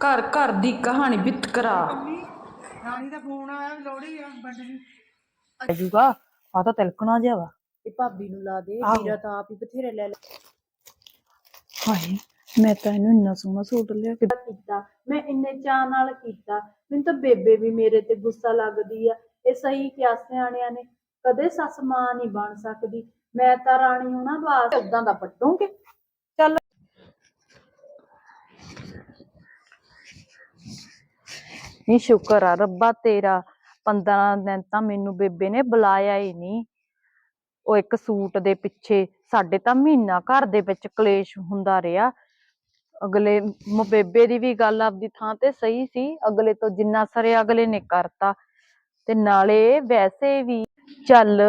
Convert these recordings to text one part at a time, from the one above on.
ਘਰ ਘਰ ਦੀ ਕਹਾਣੀ ਵਿਤਕਰਾ ਰਾਣੀ ਦਾ ਫੋਨ ਆਇਆ ਵੀ ਲੋੜੀ ਆ ਬੰਦਨੀ ਜੂਗਾ ਆ ਤਾਂ ਤਿਲਕਣਾ ਜਿਹਾ ਵਾ। ਇਹ ਭਾਬੀ ਨੂੰ ਲਾ ਦੇ ਆਹੋ। ਵੀਰਾ ਤਾਂ ਆਪ ਹੀ ਬਥੇਰੇ ਲੈ ਲੈ। ਹਾਏ ਮੈਂ ਤਾਂ ਇਹਨੂੰ ਇੰਨਾ ਸੋਹਣਾ ਸੂਟ ਲਿਆ ਕੇ ਕੀਤਾ ਮੈਂ ਇੰਨੇ ਚਾਅ ਨਾਲ ਕੀਤਾ। ਮੈਨੂੰ ਤਾਂ ਬੇਬੇ ਵੀ ਮੇਰੇ ਤੇ ਗੁੱਸਾ ਲੱਗਦੀ ਆ। ਇਹ ਸਹੀ ਕਿਹਾ ਸਿਆਣਿਆਂ ਨੇ। ਕਦੇ ਸੱਸ ਮਾਂ ਨਹੀਂ ਬਣ ਸਕਦੀ। ਮੈਂ ਤਾਂ ਰਾਣੀ ਹੋਣਾ ਬਾਸ ਉਦਾਂ ਦਾ ਪੱਟੂਗੇ ਚੱਲ ਨਹੀਂ ਸ਼ੁਕਰ ਆ, ਰੱਬਾ ਤੇਰਾ 15 ਦਿਨ ਤਾਂ ਮੈਨੂੰ ਬੇਬੇ ਨੇ ਬੁਲਾਇਆ ਹੀ ਨਹੀਂ ਉਹ ਇੱਕ ਸੂਟ ਦੇ ਪਿੱਛੇ, ਸਾਡੇ ਤਾਂ ਮਹੀਨਾ ਘਰ ਦੇ ਵਿੱਚ ਕਲੇਸ਼ ਹੁੰਦਾ ਰਿਹਾ। ਅਗਲੇ ਬੇਬੇ ਦੀ ਵੀ ਗੱਲ ਆਪਦੀ ਥਾਂ ਤੇ ਸਹੀ ਸੀ, ਅਗਲੇ ਤੋਂ ਜਿੰਨਾ ਸਰੇ ਅਗਲੇ ਨੇ ਕਰਤਾ। ਤੇ ਨਾਲੇ ਵੈਸੇ ਵੀ ਚੱਲ,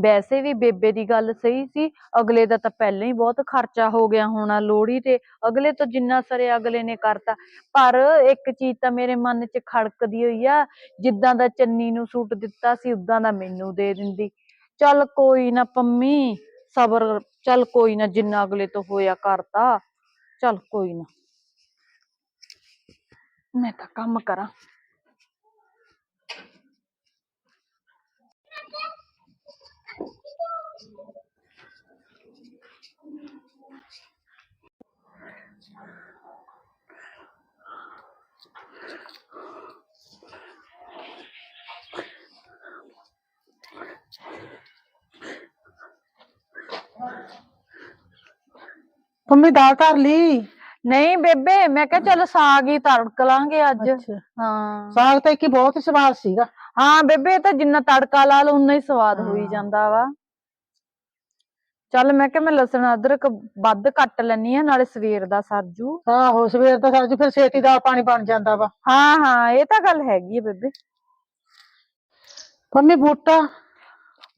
ਵੈਸੇ ਵੀ ਬੇਬੇ ਦੀ ਗੱਲ ਸਹੀ ਸੀ, ਅਗਲੇ ਦਾ ਤਾਂ ਪਹਿਲਾਂ ਹੀ ਬਹੁਤ ਖਰਚਾ ਹੋ ਗਿਆ ਹੋਣਾ ਲੋਹੜੀ ਤੇ, ਅਗਲੇ ਤੋਂ ਜਿੰਨਾ ਸਰੇ ਅਗਲੇ ਨੇ ਕਰਤਾ। ਪਰ ਇੱਕ ਚੀਜ਼ ਤਾਂ ਮੇਰੇ ਮਨ 'ਚ ਖੜਕਦੀ ਹੋਈ ਆ, ਜਿੱਦਾਂ ਦਾ ਚੰਨੀ ਨੂੰ ਸੂਟ ਦਿੱਤਾ ਸੀ, ਉਦਾਂ ਦਾ ਮੈਨੂੰ ਦੇ ਦਿੰਦੀ। ਚੱਲ ਕੋਈ ਨਾ ਪੰਮੀ, ਸਬਰ, ਚੱਲ ਕੋਈ ਨਾ ਜਿੰਨਾ ਅਗਲੇ ਤੋਂ ਹੋਇਆ ਕਰਤਾ, ਚੱਲ ਕੋਈ ਨਾ। ਮੈਂ ਤਾਂ ਕੰਮ ਕਰਾਂ। ਮੰਮੀ ਦਾਲ ਧਰ ਲਈ? ਨਹੀਂ ਬੇਬੇ ਮੈਂ ਕਿਹਾ ਚੱਲ ਸਾਗ ਹੀ ਤੜਕ ਲਾਂਗੇ ਅੱਜ। ਅੱਛਾ। ਹਾਂ। ਸਾਗ ਤਾਂ ਇੱਕ ਹੀ ਬਹੁਤ ਹੀ ਸਵਾਦ ਸੀਗਾ। ਹਾਂ ਬੇਬੇ ਇਹ ਤਾਂ ਜਿੰਨਾ ਤੜਕਾ ਲਾ ਲਓ ਉਨਾ ਹੀ ਸਵਾਦ ਹੋਈ ਹਾਂ। ਜਾਂਦਾ ਵਾ। ਚੱਲ ਮੈਂ ਕਿਹਾ ਮੈਂ ਲਸਣ ਅਦਰਕ ਵੱਧ ਕੱਟ ਲੈਣੀ ਆ ਨਾਲੇ ਸਵੇਰ ਦਾ ਸਰਜੂ। ਆਹੋ ਸਵੇਰ ਦਾ ਸਰਜੂ ਫਿਰ ਛੇਤੀ ਦਾਲ ਪਾਣੀ ਬਣ ਜਾਂਦਾ ਵਾ। ਹਾਂ ਹਾਂ ਇਹ ਤਾਂ ਗੱਲ ਹੈਗੀ ਹੈ ਬੇਬੇ। ਮੰਮੀ ਬੂਟਾ?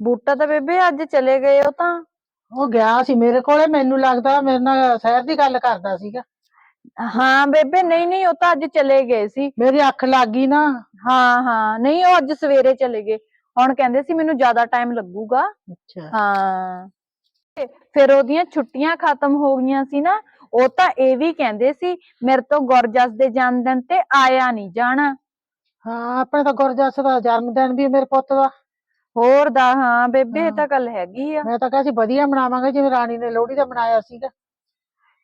ਬੂਟਾ ਤਾਂ ਬੇਬੇ ਅੱਜ ਚਲੇ ਗਏ ਉਹ ਤਾਂ। ਉਹ ਗਿਆ ਸੀ ਮੇਰੇ ਕੋਲੇ ਮੈਨੂੰ ਲੱਗਦਾ ਮੇਰੇ ਨਾਲ ਸ਼ਹਿਰ ਦੀ ਗੱਲ ਕਰਦਾ ਸੀਗਾ। ਹਾਂ ਬੇਬੇ ਨਹੀਂ ਨਹੀਂ ਉਹ ਤਾਂ ਅੱਜ ਚਲੇ ਗਏ ਸੀ। ਮੇਰੀ ਅੱਖ ਲੱਗ ਗਈ ਨਾ। ਹਾਂ ਹਾਂ ਨਹੀਂ ਉਹ ਅੱਜ ਸਵੇਰੇ ਚਲੇ ਗਏ। ਹੁਣ ਕਹਿੰਦੇ ਸੀ ਮੈਨੂੰ ਜ਼ਿਆਦਾ ਟਾਈਮ ਲੱਗੂਗਾ। ਅੱਛਾ। ਹਾਂ। ਤੇ ਫਿਰ ਉਹਦੀਆਂ ਛੁੱਟੀਆਂ ਖਤਮ ਹੋ ਗਈਆਂ ਸੀ ਨਾ ਉਹ ਤਾਂ ਇਹ ਵੀ ਕਹਿੰਦੇ ਸੀ ਮੇਰੇ ਤੋਂ ਗੁਰਜਸ ਦੇ ਜਨਮ ਦਿਨ ਤੇ ਆਇਆ ਨਹੀਂ ਜਾਣਾ। ਹਾਂ ਆਪਣੇ ਤਾਂ ਗੁਰਜਸ ਦਾ ਜਨਮ ਦਿਨ ਵੀ ਮੇਰੇ ਪੁੱਤ ਦਾ। ਹੋਰ ਦਾ ਹਾਂ ਬੇਬੇ ਇਹ। ਤਾਂ ਗੱਲ ਹੈਗੀ ਆ। ਮੈਂ ਤਾਂ ਕਿਹਾ ਸੀ ਵਧੀਆ ਮਨਾਵਾਂਗੇ ਜਿਵੇਂ ਰਾਣੀ ਨੇ ਲੋਹੜੀ ਦਾ ਮਨਾਇਆ ਸੀਗਾ।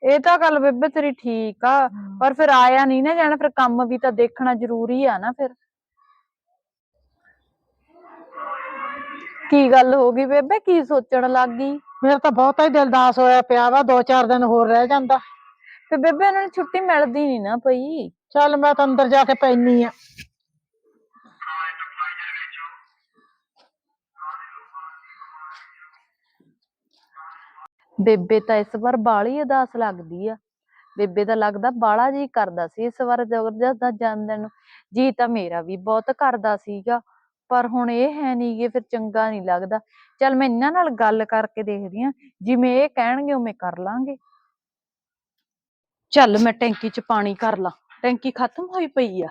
ਇਹ ਤਾਂ ਗੱਲ ਬੇਬੇ ਤੇਰੀ ਠੀਕ ਆ ਪਰ ਫਿਰ ਆਇਆ ਨਹੀਂ ਨਾ ਜਾਣਾ ਫਿਰ ਕੰਮ ਵੀ ਤਾਂ ਦੇਖਣਾ ਜ਼ਰੂਰੀ ਆ ਨਾ ਫਿਰ। ਕੀ ਗੱਲ ਹੋ ਗਈ ਬੇਬੇ? ਕੀ ਸੋਚਣ ਲੱਗ ਗਈ? ਮੇਰਾ ਤਾਂ ਬਹੁਤਾ ਹੀ ਦਿਲ ਦਾਸ ਹੋਇਆ ਪਿਆ ਵਾ ਦੋ ਚਾਰ ਦਿਨ ਹੋਰ ਰਹਿ ਜਾਂਦਾ। ਤੇ ਬੇਬੇ ਉਹਨਾਂ ਨੂੰ ਛੁੱਟੀ ਮਿਲਦੀ ਨਹੀਂ ਨਾ ਪਈ। ਚੱਲ ਮੈਂ ਤਾਂ ਅੰਦਰ ਜਾ ਕੇ ਪੈਣੀ ਆ। ਬੇਬੇ ਤਾਂ ਇਸ ਵਾਰ ਬਾਲੀ ਅਦਾਸ ਲੱਗਦੀ ਆ। ਬੇਬੇ ਦਾ ਲੱਗਦਾ ਬਾਲਾ ਜੀ ਕਰਦਾ ਸੀ ਇਸ ਵਾਰ ਜ਼ਬਰਦਸਤ ਦਾ ਜਨਮ ਨੂੰ। ਜੀ ਤਾਂ ਮੇਰਾ ਵੀ ਬਹੁਤ ਕਰਦਾ ਸੀਗਾ, ਪਰ ਹੁਣ ਇਹ ਹੈ ਨੀ ਫਿਰ ਚੰਗਾ ਨਹੀਂ ਲੱਗਦਾ। ਚੱਲ ਮੈਂ ਇਹਨਾਂ ਨਾਲ ਗੱਲ ਕਰਕੇ ਦੇਖਦੀ ਆ, ਜਿਵੇਂ ਇਹ ਕਹਿਣਗੇ ਉਵੇਂ ਕਰ ਲਾਂਗੇ। ਚੱਲ ਮੈਂ ਟੈਂਕੀ 'ਚ ਪਾਣੀ ਕਰ ਲਾਂ, ਟੈਂਕੀ ਖਤਮ ਹੋਈ ਪਈ ਆ।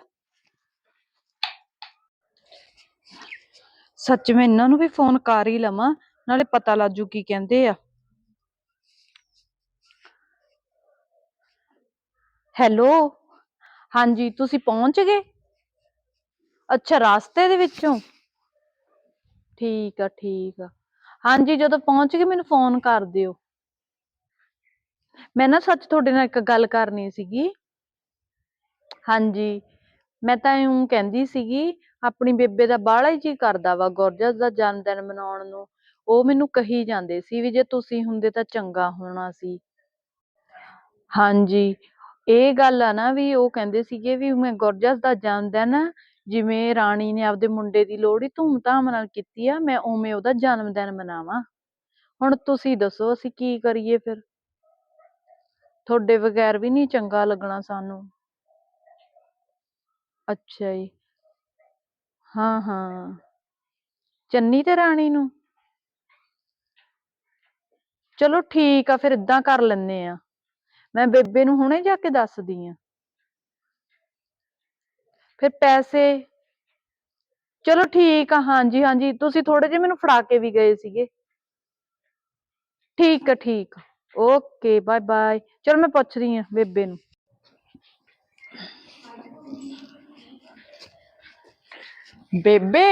ਸੱਚ ਮੈਂ ਇਹਨਾਂ ਨੂੰ ਵੀ ਫੋਨ ਕਰ ਹੀ ਲਵਾਂ, ਨਾਲੇ ਪਤਾ ਲੱਜੂ ਕੀ ਕਹਿੰਦੇ ਆ। ਹੈਲੋ ਹਾਂਜੀ, ਤੁਸੀਂ ਪਹੁੰਚ ਗਏ? ਅੱਛਾ, ਰਾਸਤੇ ਦੇ ਵਿੱਚੋਂ? ਠੀਕ ਆ ਠੀਕ ਆ। ਹਾਂਜੀ, ਜਦੋਂ ਪਹੁੰਚ ਗਏ, ਮੈਨੂੰ ਫੋਨ ਕਰ ਦਿਓ। ਮੈਂ ਨਾ ਸੱਚ ਤੁਹਾਡੇ ਨਾਲ ਇੱਕ ਗੱਲ ਕਰਨੀ ਸੀਗੀ। ਹਾਂਜੀ, ਮੈਂ ਤਾਂ ਇਉਂ ਕਹਿੰਦੀ ਸੀਗੀ, ਆਪਣੀ ਬੇਬੇ ਦਾ ਬਾਹਲਾ ਹੀ ਜੀ ਕਰਦਾ ਵਾ, ਗੁਰਜਸ ਦਾ ਜਨਮ ਦਿਨ ਮਨਾਉਣ ਨੂੰ। ਉਹ ਮੈਨੂੰ ਕਹੀ ਜਾਂਦੇ ਸੀ ਵੀ ਜੇ ਤੁਸੀਂ ਹੁੰਦੇ ਤਾਂ ਚੰਗਾ ਹੋਣਾ ਸੀ। ਹਾਂਜੀ ਇਹ ਗੱਲ ਆ ਨਾ ਵੀ ਉਹ ਕਹਿੰਦੇ ਸੀਗੇ ਵੀ ਮੈਂ ਗੁਰਜਸ ਦਾ ਜਨਮ ਦਿਨ ਜਿਵੇਂ ਰਾਣੀ ਨੇ ਆਪਦੇ ਮੁੰਡੇ ਦੀ ਲੋਹੜੀ ਧੂਮ-ਧਾਮ ਨਾਲ ਕੀਤੀ ਆ, ਮੈਂ ਉਵੇਂ ਉਹਦਾ ਜਨਮ ਦਿਨ ਮਨਾਵਾਂ। ਹੁਣ ਤੁਸੀਂ ਦੱਸੋ ਅਸੀਂ ਕੀ ਕਰੀਏ ਫਿਰ? ਤੁਹਾਡੇ ਬਗੈਰ ਵੀ ਨਹੀਂ ਚੰਗਾ ਲੱਗਣਾ ਸਾਨੂੰ। ਅੱਛਾ ਜੀ। ਹਾਂ ਹਾਂ। ਚੰਨੀ ਤੇ ਰਾਣੀ ਨੂੰ? ਚਲੋ ਠੀਕ ਆ, ਫਿਰ ਇਦਾਂ ਕਰ ਲੈਨੇ ਆ। ਮੈਂ ਬੇਬੇ ਨੂੰ ਹੁਣੇ ਜਾ ਕੇ ਦੱਸਦੀ ਆ। ਫਿਰ ਪੈਸੇ। ਚਲੋ ਠੀਕ ਆ ਹਾਂਜੀ ਹਾਂਜੀ। ਤੁਸੀਂ ਥੋੜੇ ਜਿਹੇ ਮੈਨੂੰ ਫੜਾ ਕੇ ਵੀ ਗਏ ਸੀਗੇ। ਠੀਕ ਆ ਠੀਕ ਆ। Okay bye bye. ਚਲੋ ਮੈਂ ਪੁੱਛ ਰਹੀ ਹਾਂ ਬੇਬੇ ਨੂੰ। ਬੇਬੇ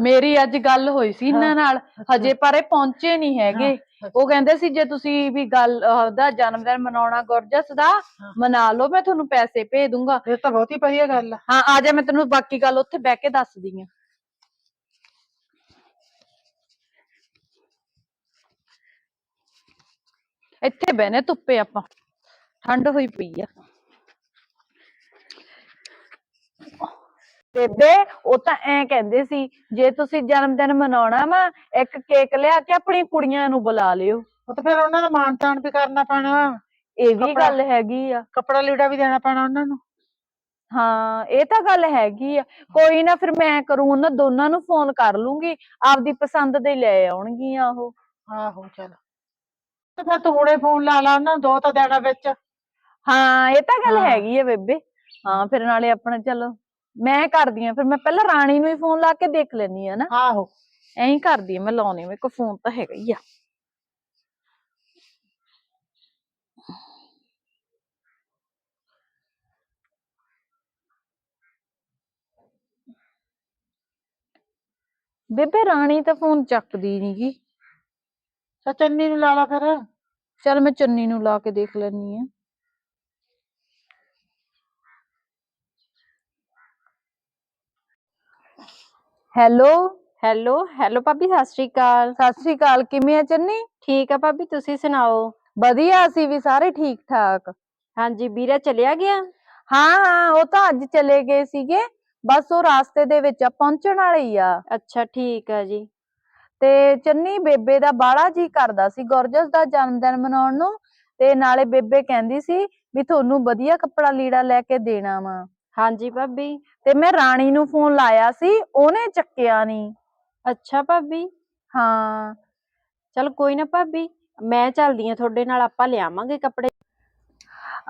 ਮੇਰੀ ਅੱਜ ਗੱਲ ਹੋਈ ਸੀ ਇਹਨਾਂ ਨਾਲ। ਹਜੇ ਪਰ ਇਹ ਪਹੁੰਚੇ ਨੀ ਹੈਗੇ। ਉਹ ਕਹਿੰਦੇ ਸੀ ਜੇ ਤੁਸੀਂ ਵੀ ਗੱਲ ਉਹਦਾ ਜਨਮ ਦਿਨ ਮਨਾਉਣਾ ਗੁਰਜਸ ਦਾ ਮਨਾ ਲਓ ਮੈਂ ਤੁਹਾਨੂੰ ਪੈਸੇ ਭੇਜ ਦੂੰਗਾ। ਇਹ ਤਾਂ ਬਹੁਤੀ ਵਧੀਆ ਗੱਲ ਆ। ਹਾਂ ਆ ਜਾ ਮੈਂ ਤੈਨੂੰ ਬਾਕੀ ਗੱਲ ਉੱਥੇ ਬਹਿ ਕੇ ਦੱਸਦੀ ਆ ਇੱਥੇ ਬਹਿਨੇ ਧੁੱਪੇ ਆਪਾਂ। ਠੰਡ ਹੋਈ ਪਈ ਆ। ਬੇਬੇ ਉਹ ਤਾਂ ਐਂ ਕਹਿੰਦੇ ਸੀ ਜੇ ਤੁਸੀਂ ਜਨਮ ਦਿਨ ਮਨਾਉਣਾ ਵਾ ਇੱਕ ਕੇਕ ਲਿਆ ਕੇ ਆਪਣੀ ਕੁੜੀਆਂ ਨੂੰ ਬੁਲਾ ਲਿਓ। ਉਹ ਤਾਂ ਫਿਰ ਉਹਨਾਂ ਦਾ ਮਾਣ ਤਾਣ ਵੀ ਕਰਨਾ ਪੈਣਾ। ਇਹ ਵੀ ਕੱਪੜਾ- ਗੱਲ ਹੈਗੀ ਆ। ਕੱਪੜਾ ਲੀੜਾ ਵੀ ਦੇਣਾ ਪੈਣਾ ਉਹਨਾਂ ਨੂੰ। ਹਾਂ ਇਹ ਤਾਂ ਗੱਲ ਹੈਗੀ ਆ। ਕੋਈ ਨਾ ਫਿਰ ਮੈਂ ਕਰੂੰ ਉਹਨਾਂ ਦੋਨਾਂ ਨੂੰ ਫੋਨ ਕਰ ਲੂੰਗੀ ਆਪਦੀ ਪਸੰਦ ਦੇ ਲੈ ਆਉਣਗੀਆਂ ਉਹ। ਆਹੋ ਚਲ। ਤੇ ਫਿਰ ਤੂੰ ਹੁਣੇ ਫੋਨ ਲਾ ਲਾ ਉਹਨਾਂ ਨੂੰ ਦੋ ਤਾਂ ਦੇਣਾ ਵਿੱਚ। ਹਾਂ ਇਹ ਤਾਂ ਗੱਲ ਹਾਂ। ਹੈਗੀ ਆ ਬੇਬੇ। ਹਾਂ ਫਿਰ ਨਾਲੇ ਆਪਣਾ ਚਲੋ। ਮੈਂ ਕਰਦੀ ਆ ਫਿਰ ਮੈਂ ਪਹਿਲਾਂ ਰਾਣੀ ਨੂੰ ਹੀ ਫੋਨ ਲਾ ਕੇ ਦੇਖ ਲੈਣੀ ਆ ਨਾ। ਆਹੋ। ਐਂ ਹੀ ਕਰਦੀ ਆ ਮੈਂ ਲਾਉਣੀ ਮੇਰੇ ਕੋਲ ਫੋਨ ਤਾਂ ਹੈਗਾ ਹੀ ਆ। ਬੇਬੇ ਰਾਣੀ ਤਾਂ ਫੋਨ ਚੱਕਦੀ ਨੀਗੀ ਤਾਂ ਚੰਨੀ ਨੂੰ ਲਾ ਲਾ ਫਿਰ। ਚਲ ਮੈਂ ਚੰਨੀ ਨੂੰ ਲਾ ਕੇ ਦੇਖ ਲੈਣੀ ਆ। ਹੈਲੋ? ਹੈਲੋ ਹੈਲੋ ਭਾਬੀ ਸਤਿ ਸ਼੍ਰੀ ਅਕਾਲ। ਸਤਿ ਸ੍ਰੀ ਅਕਾਲ ਕਿਵੇਂ ਆ ਚੰਨੀ? ਠੀਕ ਆ ਭਾਬੀ ਤੁਸੀਂ ਸੁਣਾਓ? ਵਧੀਆ ਅਸੀਂ ਵੀ ਸਾਰੇ ਠੀਕ ਠਾਕ ਹਾਂਜੀ ਵੀਰਾ ਚਲਿਆ ਗਿਆ? ਹਾਂ ਹਾਂ ਉਹ ਤਾਂ ਅੱਜ ਚਲੇ ਗਏ ਸੀਗੇ ਬਸ ਉਹ ਰਾਸਤੇ ਦੇ ਵਿੱਚ ਆ ਪਹੁੰਚਣ ਵਾਲੇ ਹੀ ਆ। ਅੱਛਾ ਠੀਕ ਆ ਜੀ। ਤੇ ਚੰਨੀ ਬੇਬੇ ਦਾ ਬਾੜਾ ਜੀ ਕਰਦਾ ਸੀ ਗੁਰਜਸ ਦਾ ਜਨਮ ਦਿਨ ਮਨਾਉਣ ਨੂੰ ਤੇ ਨਾਲੇ ਬੇਬੇ ਕਹਿੰਦੀ ਸੀ ਵੀ ਤੁਹਾਨੂੰ ਵਧੀਆ ਕੱਪੜਾ ਲੀੜਾ ਲੈ ਕੇ ਦੇਣਾ ਵਾ। ਹਾਂਜੀ ਭਾਬੀ ਤੇ ਮੈਂ ਰਾਣੀ ਨੂੰ ਫੋਨ ਲਾਇਆ ਸੀ ਉਹਨੇ ਚੱਕਿਆ ਨਹੀਂ। ਅੱਛਾ ਭਾਬੀ। ਹਾਂ। ਚਲ ਕੋਈ ਨਾ ਭਾਬੀ ਮੈਂ ਚੱਲਦੀ ਆ ਤੁਹਾਡੇ ਨਾਲ ਆਪਾਂ ਲਿਆਵਾਂਗੇ ਕੱਪੜੇ।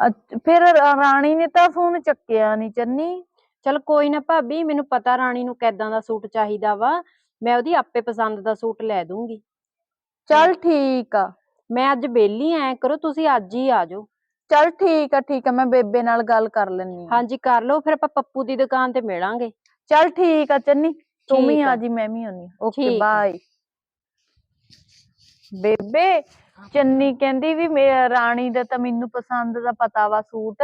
ਅੱਛ- ਫਿਰ ਰਾ- ਰਾਣੀ ਨੇ ਤਾਂ ਫੋਨ ਚੱਕਿਆ ਨਹੀਂ ਚੰਨੀ। ਚਲ ਕੋਈ ਨਾ ਭਾਬੀ ਮੈਨੂੰ ਪਤਾ ਰਾਣੀ ਨੂੰ ਕਿੱਦਾਂ ਦਾ ਸੂਟ ਚਾਹੀਦਾ ਵਾ ਮੈਂ ਉਹਦੀ ਆਪੇ ਪਸੰਦ ਦਾ ਸੂਟ ਲੈ ਦੂੰਗੀ। ਚੱਲ ਠੀਕ ਆ। ਮੈਂ ਅੱਜ ਵਿਹਲੀ ਐ ਕਰੋ ਤੁਸੀਂ ਅੱਜ ਹੀ ਆ ਜਾਓ। ਚੱਲ ਠੀਕ ਆ ਠੀਕ ਆ ਮੈਂ ਬੇਬੇ ਨਾਲ ਗੱਲ ਕਰ ਲੈਣੀ ਆ ਹਾਂਜੀ ਕਰ ਲਓ ਫਿਰ ਆਪਾਂ ਪੱਪੂ ਦੀ ਦੁਕਾਨ ਤੇ ਮਿਲਾਂਗੇ। ਚੱਲ ਠੀਕ ਆ ਚੰਨੀ ਤੂੰ ਵੀ ਠੀਕ ਆ। ਆ ਜੀ ਮੈਂ ਵੀ ਆਉਣੀ ਓਕੇ ਠੀਕ ਆ। ਬਾਏ ਬੇਬੇ ਚੰਨੀ ਕਹਿੰਦੀ ਵੀ ਮੇ ਰਾਣੀ ਦਾ ਤਾਂ ਮੈਨੂੰ ਪਸੰਦ ਦਾ ਪਤਾ ਵਾ ਸੂਟ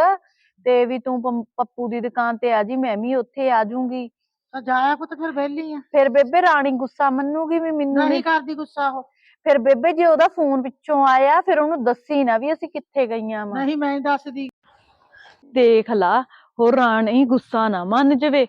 ਤੇ ਵੀ ਤੂੰ ਪੰ- ਪੱਪੂ ਦੀ ਦੁਕਾਨ ਤੇ ਆ ਜੀ ਮੈਂ ਵੀ ਉੱਥੇ ਆ ਜਾਊਂਗੀ। ਤਾਂ ਜਾਇਆ ਪੁੱਤ ਫਿਰ ਵਿਹਲੀ ਆ। ਫਿਰ ਬੇਬੇ ਰਾਣੀ ਗੁੱਸਾ ਮੰਨੂਗੀ ਵੀ ਮੈਨੂੰ ਨਹੀਂ ਨਹੀਂ ਕਰਦੀ ਗੁੱਸਾ ਉਹ। ਫਿਰ ਬੇਬੇ ਜੇ ਉਹਦਾ ਫੋਨ ਪਿੱਛੋਂ ਆਇਆ ਫਿਰ ਉਹਨੂੰ ਦੱਸੀ ਨਾ ਵੀ ਅਸੀਂ ਕਿੱਥੇ ਗਈਆਂ ਵਾ। ਨਹੀਂ ਮੈਂ ਨੀ ਦੱਸਦੀ। ਦੇਖ ਲਾ ਹੋਰ ਰਾਣੀ ਗੁੱਸਾ ਨਾ ਮੰਨ ਜਵੇ।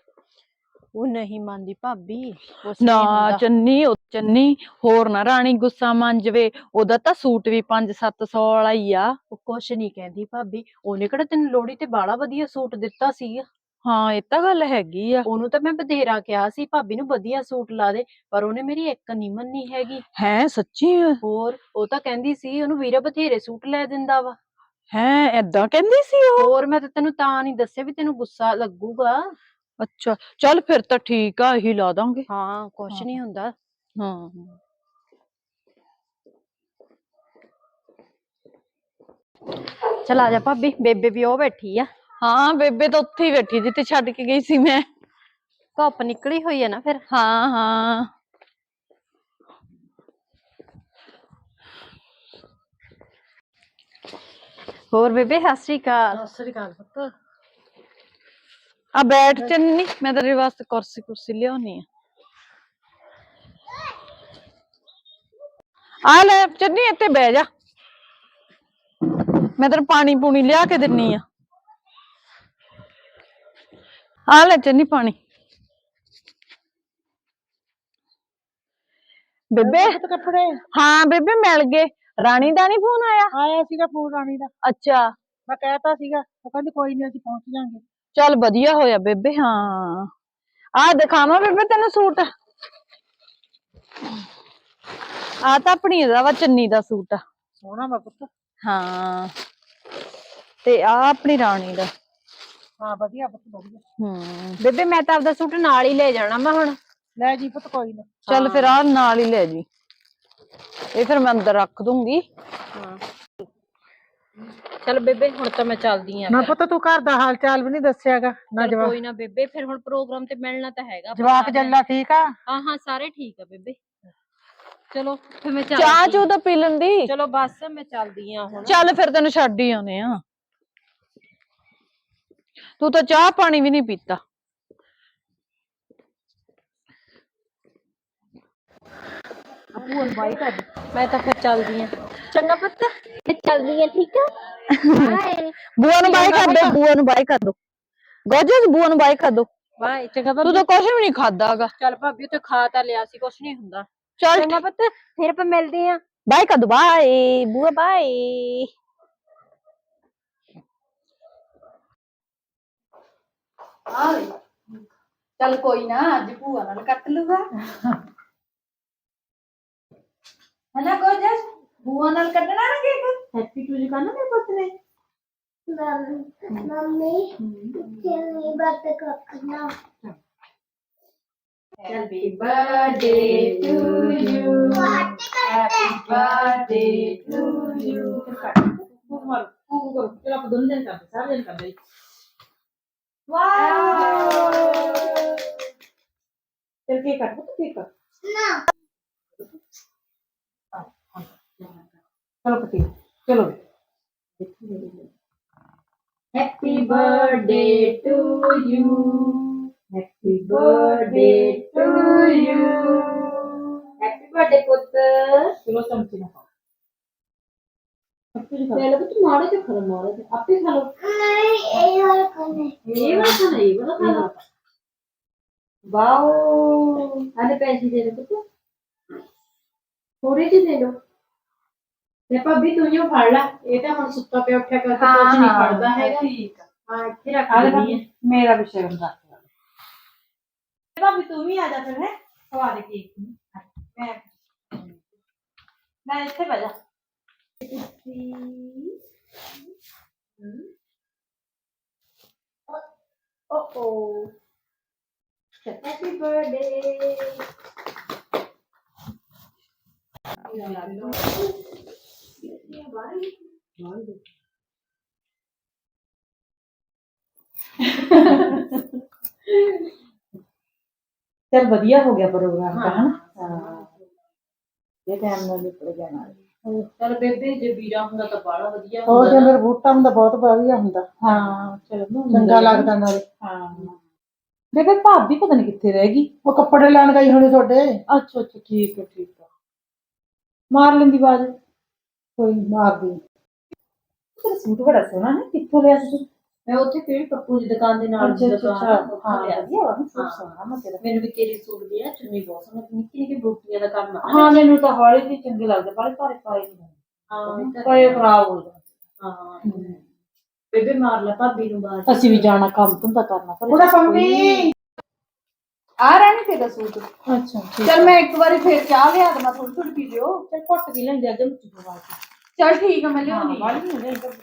ਉਹ ਨਹੀਂ ਮੰਨਦੀ ਭਾਬੀ ਕੁਛ ਨੀ ਨਾ ਹੁੰਦਾ। ਚੰਨੀ ਉਹ ਚੰਨੀ ਹੋਰ ਨਾ ਰਾਣੀ ਗੁੱਸਾ ਮੰਨ ਜਵੇ। ਉਹਦਾ ਤਾਂ ਸੂਟ ਵੀ 5-700 ਵਾਲਾ ਹੀ ਆ। ਉਹ ਕੁਛ ਨਹੀਂ ਕਹਿੰਦੀ ਭਾਬੀ। ਉਹਨੇ ਕਿਹੜਾ ਤੈਨੂੰ ਲੋੜੀ ਤੇ ਬਾਲਾ ਵਧੀਆ ਸੂਟ ਦਿੱਤਾ ਸੀ। ਹਾਂ ਇਹ ਤਾਂ ਗੱਲ ਹੈਗੀ ਆ। ਉਹਨੂੰ ਤਾਂ ਮੈਂ ਬਥੇਰਾ ਕਿਹਾ ਸੀ ਭਾਬੀ ਨੂੰ ਵਧੀਆ ਸੂਟ ਲਾ ਦੇ ਪਰ ਉਹਨੇ ਮੇਰੀ ਇੱਕ ਨਹੀਂ ਮੰਨੀ ਹੈਗੀ। ਹੈ ਸੱਚੀ? ਹੋਰ ਉਹ ਤਾਂ ਕਹਿੰਦੀ ਸੀ ਉਹਨੂੰ ਵੀਰਾ ਬਥੇਰੇ ਸੂਟ ਲੈ ਦਿੰਦਾ ਵਾ। ਹੈ ਏਦਾਂ ਕਹਿੰਦੀ ਸੀ ਉਹ? ਹੋਰ ਮੈਂ ਤਾਂ ਤੈਨੂੰ ਤਾਂ ਨਹੀਂ ਦੱਸਿਆ ਵੀ ਤੈਨੂੰ ਗੁੱਸਾ ਲੱਗੂਗਾ। ਅੱਛਾ ਚੱਲ ਫਿਰ ਤਾਂ ਠੀਕ ਆ ਇਹੀ ਲਾ ਦਾਂਗੇ। ਹਾਂ ਕੁਛ ਹਾਂ। ਨਹੀਂ ਹੁੰਦਾ। ਹਾਂ। ਚਲ ਆ ਜਾ ਭਾਬੀ ਬੇਬੇ ਵੀ ਉਹ ਬੈਠੀ ਆ। ਹਾਂ ਬੇਬੇ ਤਾਂ ਉੱਥੇ ਹੀ ਬੈਠੀ ਜਿੱਥੇ ਛੱਡ ਕੇ ਗਈ ਸੀ ਮੈਂ ਧੁੱਪ ਨਿਕਲੀ ਹੋਈ ਆ ਨਾ ਫਿਰ ਹਾਂ ਹਾਂ ਹੋਰ ਬੇਬੇ ਸਤਿ ਸ਼੍ਰੀ ਅਕਾਲ ਸਤਿ ਸ੍ਰੀ ਅਕਾਲ ਪੁੱਤ ਆ ਬੈਠ ਚੰਨੀ ਮੈਂ ਤੇਰੇ ਵਾਸਤੇ ਕੁਰਸੀ ਕੁਰਸੀ ਲਿਆਉਣੀ ਆ ਆ ਲੈ ਚੰਨੀ ਇੱਥੇ ਬਹਿ ਜਾ ਮੈਂ ਤੈਨੂੰ ਪਾਣੀ ਪੂਣੀ ਲਿਆ ਕੇ ਦਿੰਨੀ ਆ ਆ ਲੈ ਚੰਨੀ ਪਾਣੀ। ਬੇਬੇ। ਕੱਪੜੇ? ਹਾਂ ਬੇਬੇ ਮਿਲ ਗਏ। ਰਾਣੀ ਦਾ ਨਹੀਂ ਫੋਨ ਆਇਆ? ਆਇਆ ਸੀਗਾ ਫੋਨ ਰਾਣੀ ਦਾ। ਅੱਛਾ। ਮੈਂ ਕਹਿਤਾ ਸੀਗਾ ਉਹ ਕਹਿੰਦੀ ਕੋਈ ਨਹੀਂ ਅਸੀਂ ਪਹੁੰਚ ਜਾਾਂਗੇ। ਚੱਲ ਵਧੀਆ ਹੋਇਆ ਬੇਬੇ ਹਾਂ। ਆ ਦਿਖਾਵਾਂ ਬੇਬੇ ਤੈਨੂੰ ਸੂਟ। ਆ ਤਾਂ ਆਪਣੀ ਦਾ ਵਾ ਚੰਨੀ ਦਾ ਸੂਟ। ਆ ਸੋਹਣਾ ਵਾ ਪੁੱਤ। ਹਾਂ। ਤੇ ਆ ਆਪਣੀ ਰਾਣੀ ਦਾ। ਹਾਂ ਵਧੀਆ ਪੁੱਤ ਵਧੀਆ। ਹੂੰ। ਬੇਬੇ ਮੈਂ ਤਾਂ ਆਪਦਾ ਸੂਟ ਨਾਲ ਹੀ ਲੈ ਜਾਣਾ ਮੈਂ ਹੁਣ। ਲੈ ਜੀ ਪੁੱਤ ਕੋਈ ਨਾ। ਚੱਲ ਫਿਰ ਆ ਨਾਲ ਹੀ ਲੈ ਜੀ। ਇਹ ਫਿਰ ਮੈਂ ਅੰਦਰ ਰੱਖ ਦੂੰਗੀ। ਹਾਂ। ਚੱਲ ਬੇਬੇ ਹੁਣ ਤਾਂ ਮੈਂ ਚੱਲਦੀ ਆਂ ਨਾ ਫਿਰ। ਪੁੱਤ ਤੂੰ ਘਰ ਦਾ ਹਾਲ ਚਾਲ ਵੀ ਨਹੀਂ ਦੱਸਿਆਗਾ ਨਾ ਚੱਲ ਜਵਾਕ। ਕੋਈ ਨਾ ਬੇਬੇ ਫਿਰ ਹੁਣ ਪ੍ਰੋਗਰਾਮ ਤੇ ਮਿਲਣਾ ਤਾਂ ਹੈਗਾ ਆਪਾਂ ਜਵਾਕ ਸਾਰਿਆਂ ਜੱਲਾ ਠੀਕ ਆ? ਹਾਂ ਹਾਂ ਸਾਰੇ ਠੀਕ ਆ ਬੇਬੇ। ਚਲੋ ਫਿਰ ਮੈਂ ਚਾਹ ਚੂ ਤਾਂ ਪੀ ਲੈਂਦੀ। ਚਲੋ ਬਸ ਮੈਂ ਚੱਲਦੀ ਆ ਹੁਣ। ਚੱਲ ਫਿਰ ਤੈਨੂੰ ਛੱਡ ਹੀ ਆਉਨੇ ਆ। ਤੂੰ ਤਾਂ ਚਾਹ ਪਾਣੀ ਵੀ ਨਹੀਂ ਪੀਤਾ ਮੈਂ ਤਾਂ ਫਿਰ ਚੱਲਦੀ ਆ ਚੰਗਾ ਪੁੱਤ ਚੱਲਦੀ ਹੈ ਠੀਕ ਆ ਹਾਏ ਬੂਆ ਨੂੰ ਬਾਈ ਕਰ ਦੋ ਬੂਆ ਨੂੰ ਬਾਈ ਕਰ ਦੋ ਗੋਜਸ ਬੂਆ ਨੂੰ ਬਾਈ ਕਰ ਦੋ ਬਾਏ ਚੰਗਾ ਤੂੰ ਭਾਬੀ ਤਾਂ ਕੁਛ ਵੀ ਨਹੀਂ ਖਾਦਾਗਾ ਚੱਲ ਭਾਬੀ ਉਹ ਤੇ ਖਾ ਤਾਂ ਲਿਆ ਸੀ ਕੁਛ ਨਹੀਂ ਹੁੰਦਾ ਚੱਲ ਚੰਗਾ ਪੁੱਤ ਫਿਰ ਆਪਾਂ ਮਿਲਦੇ ਆ ਬਾਈ ਕਰ ਦੋ ਬਾਈ ਬੂਆ ਬਾਈ ਆਵੇ ਚੱਲ ਕੋਈ ਨਾ ਅੱਜ ਭੂਆ ਨਾਲ ਕੱਟ ਲੂਗਾ ਹਨਾ ਕੋਈ ਜਸ ਭੂਆ ਨਾਲ ਕੱਟਣਾ ਨਾ ਕੇਕ ਹੈਪੀ ਟੂ ਜੀ ਕਰਨਾ ਮੇਰੇ ਪੁੱਤ ਨੇ ਮੰਮੀ ਬਾਤ ਕਰਨਾ Happy birthday to you. Happy birthday to you. Happy birthday to you. ਕੀ ਕਰ ਪੁੱਤ ਕੀ ਕਰ ना ਚਲੋ ਪਤੀ ਚਲੋ Happy birthday to you. Happy birthday to you. खाओ पहले तो तुम मारे के खा लो मारे के अब भी खा लो। नहीं ये वाला खाना है। ये वाला खाना है हाँ। ये वाला खाना वाओ। अरे पैसे दे दो तो। थोड़े से दे दो ये भाभी तू जो फाड़ ला। ये तो हम सुत्ता पे उठा करके हाँ, कुछ नहीं फाड़दा हैगा ठीक हाँ। इथे रख दी है। मेरा भी शर्म रख ले भाभी तू भी आ जा फिर है? हवा दे केक मैं मैं इथे बजा। ਜਾ Oh oh. Happy birthday. ਚਲ ਵਧੀਆ ਹੋ ਗਿਆ ਪ੍ਰੋਗਰਾਮ ਤਾਂ ਹਨਾ ਹਾਂ ਇਹ ਟਾਈਮ ਨਾਲ ਨਿਕਲ ਜਾਣਾ ਚਲ ਬੇਬੇ ਜੇ ਵੀਰਾ ਹੁੰਦਾ ਤਾਂ ਬਾਹਲਾ ਵਧੀਆ ਉਹ ਹੁੰਦਾ ਜੇ ਨਾ। ਮੇਰੇ ਬੂਟਾ ਹੁੰਦਾ ਬਹੁਤ ਵਧੀਆ ਹੁੰਦਾ। ਹਾਂ ਚਲੋ ਚੰਗਾ ਲੱਗਦਾ ਨਾਲੇ। ਹਾਂ। ਬੇਬੇ ਭਾਬੀ ਪਤਾ ਨਹੀਂ ਕਿੱਥੇ ਰਹਿ ਗਈ। ਉਹ ਕੱਪੜੇ ਲੈਣ ਗਈ ਹੋਣੀ ਤੁਹਾਡੇ? ਅੱਛਾ ਅੱਛਾ ਠੀਕ ਹੈ ਠੀਕ ਹੈ ਮਾਰ ਲੈਂਦੀ ਬਾਜ ਕੋਈ ਮਾਰਦੀ। ਤੇਰਾ ਸੂਟ ਬੜਾ ਸੋਹਣਾ ਹੈ ਕਿੱਥੋਂ ਲਿਆ ਸੀ ਤੂੰ? ਮੈਂ ਉੱਥੇ ਕਿਹੜੀ ਪੱਪੂ ਦੀ ਦੁਕਾਨ ਦੇ ਨਾਲ ਦੀ ਦੁਕਾਨ ਆ, ਉੱਥੋਂ ਹਾਂ ਲਿਆ। ਸੀ। ਵਾ ਹਾਂ। ਮੈਨੂੰ ਵੀ ਤੇਰੀ ਸੂਟ ਦੀ ਆ ਚੁੰਨੀ ਬਹੁਤ ਸੋਹਣੀ ਨਿੱਕੀ ਨਿੱਕੀ ਬੂਟੀਆਂ ਦਾ ਕੰਮ ਆ। ਹਾਂ ਮੈਨੂੰ ਤਾਂ ਹੌਲੀ ਜਿਹੀ ਚੰਗੇ ਲੱਗਦੇ ਬਾਲੇ ਭਾਰੇ ਪਾਏ ਨਹੀਂ ਹਾਂ ਇਹ ਤਾਂ ਪਾਏ ਖਰਾਬ ਹੋ ਜਾਂਦੇ। ਹਾਂ ਬੇਬੇ ਮਾਰ ਲੈ ਭਾਬੀ ਨੂੰ ਬਾਹਰ ਅਸੀਂ ਵੀ ਜਾਣਾ ਕੰਮ ਧੰਦਾ ਕਰਨਾ ਪਰ ਉਹਦਾ ਪੰਮੀ ਆ ਰਹਿਣੀ ਤੇਰਾ ਸੂਟ। ਅੱਛਾ ਠੀਕ ਚਲ ਮੈਂ ਇੱਕ ਵਾਰੀ ਫੇਰ ਚਾਹ ਲਿਆ ਦਵਾਂ ਥੋੜੀ ਥੋੜੀ ਪੀ ਲਿਓ। ਚਲ ਘੁੱਟ ਕੇ ਲੈਂਦੇ ਅੱਜ ਪਵਾ ਕੇ ਚਲ ਠੀਕ ਆ ਮੈਂ ਲਿਆਉਣੀ ਵਾਲੀ ਨਹੀਂ ਹੁੰਦੀ ਇੱਧਰ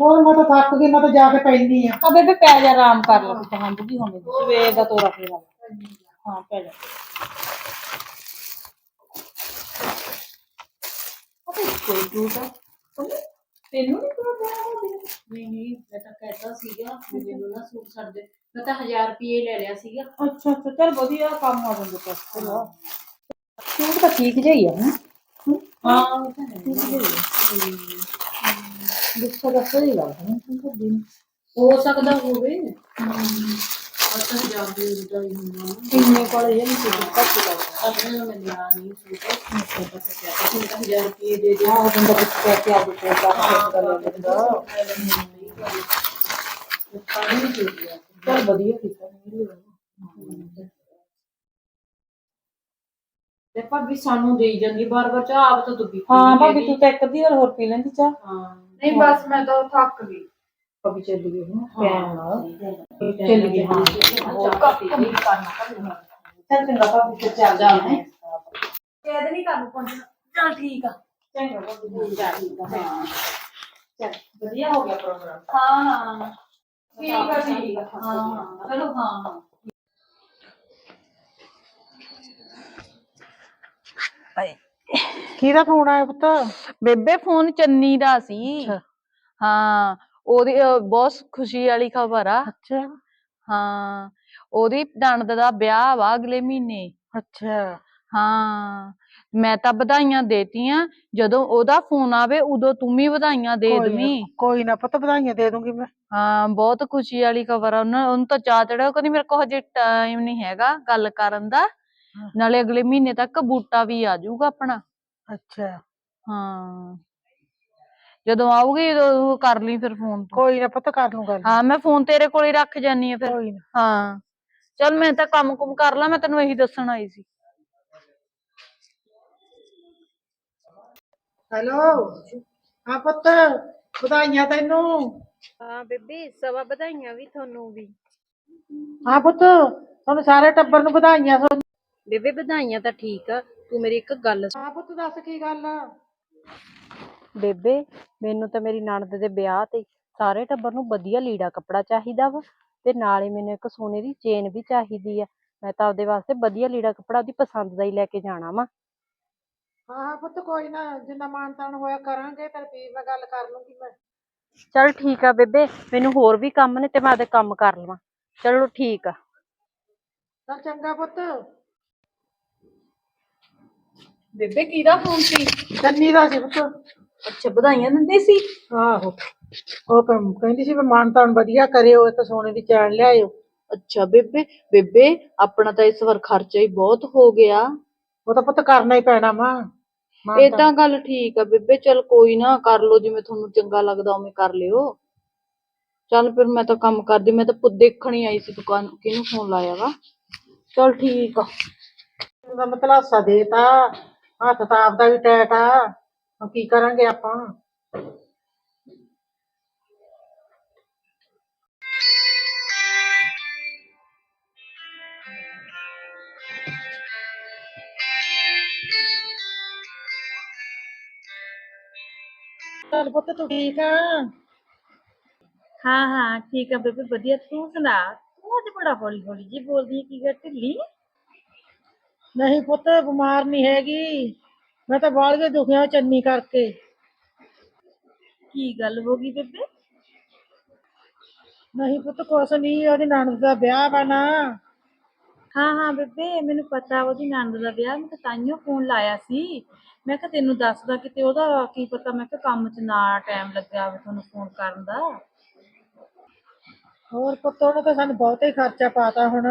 ਹੋਰ ਮੈਂ ਤਾਂ ਥੱਕ ਗਈ ਮੈਂ ਤਾਂ ਜਾ ਕੇ ਪੈਂਦੀ ਆ। ਆ ਬੇਬੇ ਪੈ ਜਾ ਆਰਾਮ ਕਰ ਲੈ ਤੇ ਹੰਦ ਵੀ ਹੋਣੀ। ਸਵੇਰ ਦਾ ਤੋਰਾ ਫੇਰਾ। ਹਾਂ ਪੈ ਜਾ। ਕੋਈ ਆ। ਤੈਨੂੰ ਨਹੀਂ ਕੋਈ ਪਿਆ ਨਹੀਂ ਨਹੀਂ ਮੈਂ ਤਾਂ ਕਹਿਤਾ ਸੀਗਾ ਵੀ ਮੈਨੂੰ ਨਾ ਸੂਟ ਛੱਡ ਦੇ। ਮੈਂ ਤਾਂ 1000 ਰੁਪਏ ਲੈ ਲਿਆ ਸੀਗਾ। ਅੱਛਾ ਅੱਛਾ ਚਲ ਵਧੀਆ ਕੰਮ ਆ ਜਾਂਦੇ ਪਾਸ ਚਲੋ। ਸੂਟ ਤਾਂ ਠੀਕ ਜਿਹਾ ਹੀ ਆ ਹਾਂ ਉਹ ਹੈ। ਗੁੱਸਾ ਦਾ ਸਹੀ ਲੱਗਦਾ ਨਾ ਤੁਹਾਨੂੰ ਦਿਨ ਹੋ ਸਕਦਾ ਹੋਵੇ ਅੱਛਾ ਹਜ਼ਾਰ ਦੇ ਹੀ ਹੁੰਦਾ ਨਾ ਕੋਲ ਇਹ ਨਹੀਂ ਸੂਟ ਘੱਟ ਲੱਗਦਾ ਆਪਣੇ ਨਾਲ ਮੈਂ ਲਿਆ ਨਹੀਂ ਸੂਟ ਮੈਂ ਤਾਂ ਕਹਿਤਾ ਸੀ ਤਾਂ 1000 ਰੁਪਏ ਦੇ ਦੇ ਆਹ ਬੰਦਾ ਕੁਝ ਕਹਿ ਕੇ ਆ ਕੇ ਦਾ ਦਾ ਲੈ ਲੈਂਦਾ ਚਲ ਵਧੀਆ ਕੀਤਾ ਨਹੀਂ ਤੇ ਭਾਬੀ ਸਾਨੂੰ ਦੇਈ ਜਾਂਦੀ ਬਾਰ ਬਾਰ ਚਾਹ ਆਪ ਤਾਂ ਤੂੰ ਪੀਤੀ ਹਾਂ, ਭਾਬੀ ਤੂੰ ਤਾਂ ਇੱਕ ਅੱਧੀ ਵਾਰ ਹੋਰ ਪੀ ਲੈਂਦੀ ਚਾਹ। ਹਾਂ। ਨਹੀਂ ਬਸ ਮੈਂ ਤਾਂ ਥੱਕ ਗਈ। ਭਾਬੀ ਚੱਲ ਗਈ ਹੁਣ ਪਿਆਰ ਨਾਲ। ਚੱਲ ਚੱਲ ਗਈ ਹਾਂ। ਚੱਲ ਚੰਗਾ ਭਾਬੀ ਫਿਰ ਚੱਲ ਜਾ ਹੈ ਕੈਦ ਨਹੀਂ ਕਰਨ ਪਹੁੰਚਣਾ ਚਲ ਠੀਕ ਆ। ਚੰਗਾ ਭਾਬੀ ਜਾ ਠੀਕ ਆ। ਚੱਲ ਵਧੀਆ ਹੋ ਗਿਆ ਪ੍ਰੋਗਰਾਮ। ਹਾਂ। ਹਾਂ। ਠੀਕ ਆ ਠੀਕ ਆ। ਹਾਂ ਹਾਂ ਚਲੋ ਹਾਂ। ਹਾਂ ਕਿਹਦਾ ਫੋਨ ਆਇਆ ਪੁੱਤ? ਬੇਬੇ ਫੋਨ ਚੰਨੀ ਦਾ ਸੀ। ਅੱਛਾ। ਹਾਂ ਉਹਦੀ ਅਹ, ਬਹੁਤ ਖੁਸ਼ੀ ਵਾਲੀ ਖਬਰ ਆ। ਅੱਛਾ। ਹਾਂ ਉਹਦੀ ਨਣਦ ਦਾ ਵਿਆਹ ਵਾ ਅਗਲੇ ਮਹੀਨੇ। ਅੱਛਾ। ਹਾਂ ਮੈਂ ਤਾਂ ਵਧਾਈਆਂ ਦੇਤੀਆਂ। ਜਦੋਂ ਉਹਦਾ ਫੋਨ ਆਵੇ ਉਦੋਂ ਤੂੰ ਵੀ ਵਧਾਈਆਂ ਦੇ ਕੋਈ ਦਵੀਂ। ਨਾ ਕੋਈ ਨਾ ਪੁੱਤ ਵਧਾਈਆਂ ਦੇ ਦੂੰਗੀ ਮੈਂ। ਹਾਂ ਬਹੁਤ ਖੁਸ਼ੀ ਵਾਲੀ ਖਬਰ ਆ। ਉਹਨਾਂ ਉਹਨੂੰ ਤਾਂ ਚਾਅ ਚੜਿਆ ਉਹ ਕਹਿੰਦੀ ਮੇਰੇ ਕੋਲ ਹਜੇ ਟਾਈਮ ਨਹੀਂ ਹੈਗਾ ਗੱਲ ਕਰਨ ਦਾ। ਨਾਲੇ ਅਗਲੇ ਮਹੀਨੇ ਤੱਕ ਬੂਟਾ ਵੀ ਆ ਜਾਊਗਾ ਆਪਣਾ। ਅੱਛਾ। ਹਾਂ। ਜਦੋਂ ਆਊਗੀ ਉਦੋਂ ਕਰ ਲਈ ਫਿਰ ਫੋਨ ਕੋਈ ਨਾ ਪੁੱਤ ਕਰ ਲੂੰ ਗੱਲ। ਹਾਂ ਮੈਂ ਫੋਨ ਤੇਰੇ ਕੋਲ ਹੀ ਰੱਖ ਜਾਨੀ ਆ ਫਿਰ। ਕੋਈ ਨਾ। ਹਾਂ। ਚੱਲ ਮੈਂ ਤਾਂ ਕੰਮ ਕੁਮ ਕਰ ਲਾਂ ਮੈਂ ਤੈਨੂੰ ਇਹੀ ਦੱਸਣ ਆਈ ਸੀ। ਹੈਲੋ। ਹਾਂ ਪੁੱਤ ਵਧਾਈਆਂ ਤੈਨੂੰ। ਹਾਂ ਬੇਬੇ ਸਵਾ ਵਧਾਈਆਂ ਵੀ ਤੁਹਾਨੂੰ ਵੀ। ਹਾਂ ਪੁੱਤ ਤੁਹਾਨੂੰ ਸਾਰੇ ਟੱਬਰ ਨੂੰ ਵਧਾਈਆਂ। ਬੇਬੇ ਵਧਾਈਆਂ ਤਾਂ ਠੀਕ ਆ। ਤੂੰ ਮੇਰੀ ਇੱਕ ਗੱਲ ਸੁਣ। ਹਾਂ ਪੁੱਤ ਦੱਸ ਕੀ ਗੱਲ ਆ? ਬੇਬੇ ਮੈਨੂੰ ਤਾਂ ਮੇਰੀ ਨਣਦ ਦੇ ਵਿਆਹ ਤੇ ਸਾਰੇ ਟੱਬਰ ਨੂੰ ਵਧੀਆ ਲੀੜਾ ਕੱਪੜਾ ਚਾਹੀਦਾ ਵਾ ਤੇ ਨਾਲੇ ਮੈਨੂੰ ਇੱਕ ਸੋਨੇ ਦੀ ਚੇਨ ਵੀ ਚਾਹੀਦੀ ਆ। ਮੈਂ ਤਾਂ ਆਪਦੇ ਵਾਸਤੇ ਵਧੀਆ ਲੀੜਾ ਕੱਪੜਾ ਉਹਦੀ ਪਸੰਦ ਦਾ ਹੀ ਲੈ ਕੇ ਜਾਣਾ ਵਾ। ਹਾਂ ਹਾਂ ਪੁੱਤ ਕੋਈ ਨਾ ਜਿੰਨਾ ਮਾਨ ਤਾਨ ਹੋਇਆ ਕਰਾਂਗੇ ਤੇਰੇ ਵੀਰ ਨਾਲ ਗੱਲ ਕਰ ਲੂੰਗੀ ਮੈਂ। ਚਲ ਠੀਕ ਆ ਬੇਬੇ ਮੈਨੂੰ ਹੋਰ ਵੀ ਕੰਮ ਨੇ ਤੇ ਮੈਂ ਆਪਦੇ ਕੰਮ ਕਰ ਲਵਾਂ। ਚਲੋ ਠੀਕ ਆ। ਚੱਲ ਚੰਗਾ ਪੁੱਤ। ਬੇਬੇ ਕਿਹਦਾ ਫੋਨ ਸੀ? ਚੰਨੀ ਦਾ ਸੀ ਪੁੱਤ। ਅੱਛਾ ਵਧਾਈਆਂ ਦਿੰਦੇ ਸੀ? ਆਹੋ। ਉਹ ਕੰਮ ਕਹਿੰਦੀ ਸੀ ਵੀ ਮਾਨ ਤਾਨ ਵਧੀਆ ਕਰਿਓ ਇੱਕ ਸੋਨੇ ਦੀ ਚੈਨ ਲਿਆਇਓ। ਅੱਛਾ ਬੇਬੇ ਬੇਬੇ ਆਪਣਾ ਤਾਂ ਇਸ ਵਾਰ ਖਰਚਾ ਹੀ ਬਹੁਤ ਹੋ ਗਿਆ। ਉਹ ਤਾਂ ਪੁੱਤ ਕਰਨਾ ਹੀ ਪੈਣਾ ਮਾਨ ਇਹ ਤਾਨ। ਤਾਂ ਗੱਲ ਠੀਕ ਆ ਬੇਬੇ ਚਲ ਕੋਈ ਨਾ ਕਰ ਲੋ ਜਿਵੇਂ ਤੁਹਾਨੂੰ ਚੰਗਾ ਲੱਗਦਾ ਉਵੇਂ ਕਰ ਲਿਓ। ਚੱਲ ਫਿਰ ਮੈਂ ਤਾਂ ਕੰਮ ਕਰਦੀ ਮੈਂ ਤਾਂ ਪੁੱਤ ਦੇਖਣ ਹੀ ਆਈ ਸੀ ਦੁਕਾਨ ਕਿਹਨੂੰ ਫੋਨ ਲਾਇਆ ਵਾ। ਚਲ ਠੀਕ ਆ। ਉਹਦਾ ਮਤਲਬ ਦੇਤਾ ਹੱਥ ਤਾਂ ਆਪਦਾ ਵੀ ਟੈਟ ਆ। ਹੁਣ ਕੀ ਕਰਾਂਗੇ ਆਪਾਂ? ਚੱਲ ਪੁੱਤ ਤੂੰ ਠੀਕ ਆ? ਹਾਂ ਹਾਂ, ਠੀਕ ਆ ਬੇਬੇ, ਵਧੀਆ। ਤੂੰ ਸੁਣਾ, ਤੂੰ ਅੱਜ ਬੜਾ ਹੌਲੀ ਹੌਲੀ ਜੀ ਬੋਲਦੀ ਹੈ ਕੀ ਗੱਲ ਢਿੱਲੀ ਨਹੀਂ ਪੁੱਤ ਬਿਮਾਰ ਨਹੀਂ ਹੈਗੀ। ਮੈਂ ਤਾਂ ਬਾਲ ਕੇ ਦੁਖਿਆ ਚੰਨੀ ਕਰਕੇ। ਕੀ ਗੱਲ ਹੋ ਗਈ ਬੇਬੇ? ਨਹੀਂ ਪੁੱਤ ਕੁਛ ਨਹੀਂ ਉਹਦੀ ਨਣਦ ਦਾ ਵਿਆਹ ਵਾ ਨਾ। ਹਾਂ ਹਾਂ ਬੇਬੇ ਮੈਨੂੰ ਪਤਾ ਉਹਦੀ ਨੰਦ ਦਾ ਵਿਆਹ ਮੈਂ ਤਾਂ ਤਾਈਓ ਫੋਨ ਲਾਇਆ ਸੀ। ਮੈਂ ਕਿਹਾ ਤੈਨੂੰ ਦੱਸਦਾ ਕਿਤੇ ਉਹਦਾ ਕੀ ਪਤਾ ਮੈਂ ਕਿਹਾ ਕੰਮ 'ਚ ਨਾ ਟਾਈਮ ਲੱਗਿਆ ਹੋਵੇ ਤੁਹਾਨੂੰ ਫੋਨ ਕਰਨ ਦਾ। ਹੋਰ ਪੁੱਤ ਉਹਨੇ ਤਾਂ ਸਾਨੂੰ ਬਹੁਤਾ ਖਰਚਾ ਪਾਤਾ ਹੁਣ।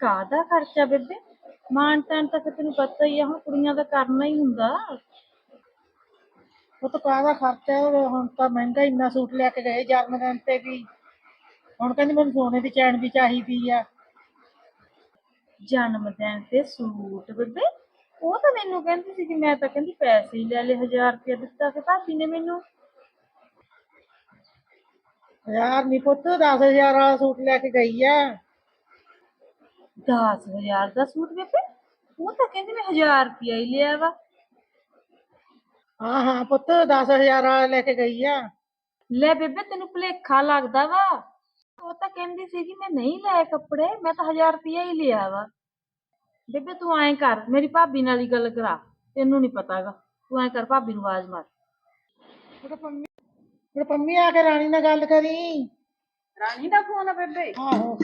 ਕਾਹਦਾ ਖਰਚਾ ਬੇਬੇ? ਮਾਨ ਤਾਨ ਤਾਂ ਫਿਰ ਤੈਨੂੰ ਪਤਾ ਹੀ ਆ ਹੁਣ ਕੁੜੀਆਂ ਦਾ ਕਰਨਾ ਹੀ ਹੁੰਦਾ। ਉਹ ਤਾਂ ਕਾਹਦਾ ਖਰਚਾ ਉਹ ਹੁਣ ਤਾਂ ਮਹਿੰਗਾ ਇੰਨਾ ਸੂਟ ਲੈ ਕੇ ਗਏ ਜਨਮ ਦਿਨ ਤੇ ਵੀ। ਹੁਣ ਕਹਿੰਦੀ ਮੈਨੂੰ ਸੋਨੇ ਦੀ ਚੈਨ ਵੀ ਚਾਹੀਦੀ ਆ। ਜਨਮ ਦਿਨ ਤੇ ਸੂਟ ਬੇਬੇ ਉਹ ਤਾਂ ਮੈਨੂੰ ਕਹਿੰਦੀ ਸੀ ਕਿ ਮੈਂ ਤਾਂ ਕਹਿੰਦੀ ਪੈਸੇ ਹੀ ਲੈ ਲਏ 1000 ਰੁਪਇਆ ਦਿੱਤਾ ਕਿ ਭਾਬੀ ਨੇ ਮੈਨੂੰ। ਯਾਰ ਨਹੀਂ ਪੁੱਤ 10000 ਵਾਲਾ ਸੂਟ ਲੈ ਕੇ ਗਈ ਆ। 10000 ਦਾ ਸੂਟ ਬੇਬੇ ਉਹ ਤਾਂ ਕਹਿੰਦੀ ਮੈਂ 1000 ਰੁਪਇਆ ਹੀ ਲਿਆ ਵਾ। ਹਾਂ ਹਾਂ ਪੁੱਤ 10000 ਵਾਲਾ ਲੈ ਕੇ ਗਈ ਆ। ਲੈ ਬੇਬੇ ਤੈਨੂੰ ਭੁਲੇਖਾ ਲੱਗਦਾ ਵਾ। ਉਹ ਤਾਂ ਕਹਿੰਦੀ ਸੀ ਕਿ ਮੈਂ ਨਹੀਂ ਲਏ ਕੱਪੜੇ ਮੈਂ ਤਾਂ 1000 ਰੁਪਇਆ ਹੀ ਲਿਆ ਵਾ। ਬੇਬੇ ਤੂੰ ਐਂ ਕਰ ਮੇਰੀ ਭਾਬੀ ਨਾਲ ਹੀ ਗੱਲ ਕਰਾ ਤੈਨੂੰ ਨਹੀਂ ਪਤਾਗਾ। ਤੂੰ ਐਂ ਕਰ ਭਾਬੀ ਨੂੰ ਆਵਾਜ਼ ਮਾਰ। ਪੰਮੀ ਪੰਮੀ ਆ ਕੇ ਰਾਣੀ ਨਾਲ ਗੱਲ ਕਰੀ। ਰਾਣੀ ਦਾ ਫੋਨ ਆ ਬੇਬੇ। ਆਹੋ।